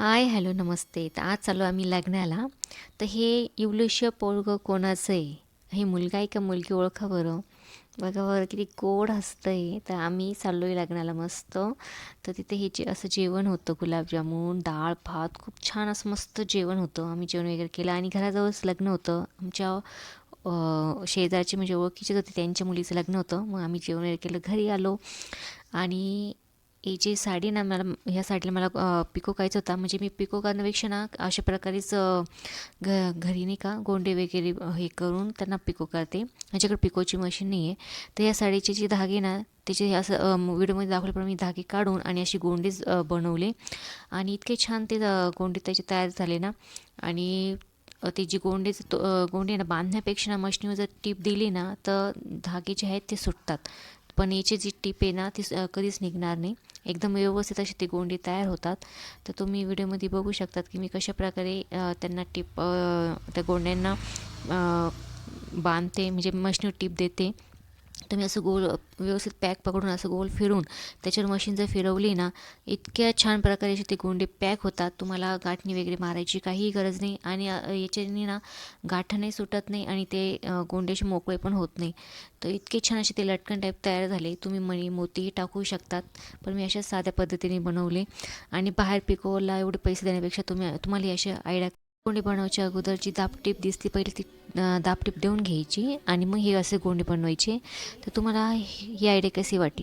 Hi hello नमस्ते. तर आज चालू आम्ही लग्नाला. तर हे इवलुष्य पोळगं कोणाचं आहे? हे मुलगा आहे का मुलगी ओळखा बरं? बघा बरं किती गोड हसतं आहे तर आम्ही चाललो आहे लग्नाला मस्त. तर तिथे हे जे असं जेवण होतं गुलाबजामुन डाळ भात खूप छान असं मस्त जेवण होतं. आम्ही जेवण वगैरे केलं आणि घराजवळच लग्न होतं. आमच्या शेजारचे म्हणजे ओळखीचेच होते त्यांच्या मुलीचं लग्न होतं. मग आम्ही जेवण वगैरे केलं. घरी आलो आणि ही जी साडी ना मला ह्या साडीला मला पिको करायचा होता. म्हणजे मी पिको करण्यापेक्षा ना अशा प्रकारेच घ घरी नाही का गोंडे वगैरे हे करून त्यांना पिको करते. माझ्याकडे पिकोची मशीन नाही आहे तर या साडीचे जे धागे ना त्याचे असं व्हिडिओमध्ये दाखवल्याप्रमाणे मी धागे काढून आणि अशी गोंडेच बनवले. आणि इतके छान ते गोंडे त्याचे तयार झाले ना. आणि ते जी गोंडेचं तो गोंडे ना बांधण्यापेक्षा ना मशनीवर जर टीप दिली ना तर धागे जे आहेत ते सुटतात. पण याची जी टीप आहे ना ती कधीच निघणार नाही. एकदम व्यवस्थित अशी ती गोंडी तयार होतात. तर तुम्ही व्हिडिओमध्ये बघू शकतात की मी कशा प्रकारे त्यांना टीप त्या गोंड्यांना बांधते म्हणजे मशनी टीप देते. तुम्ही असं गोल व्यवस्थित पॅक पकडून असं गोल फिरून त्याच्यावर मशीन जर फिरवली ना इतक्या छान प्रकारे असे ते गोंडे पॅक होतात. तुम्हाला गाठणी वगैरे मारायची काहीही गरज नाही आणि याच्याने ना गाठाने सुटत नाही आणि ते गोंड्याचे मोकळे पण होत नाही. तर इतके छान असे ते लटकन टाईप तयार झाले. तुम्ही मणी मोतीही टाकू शकतात. पण मी अशा साध्या पद्धतीने बनवले. आणि बाहेर पिकोला एवढे पैसे देण्यापेक्षा तुम्ही तुम्हाला अशा आयडिया कोणी बनवायच्या अगोदर जी दापटीप दिसली पहिले ती दाबटीप देऊन घ्यायची आणि मग हे असे गोंडे बनवायचे. तर तुम्हाला ही आयडिया कशी वाटली?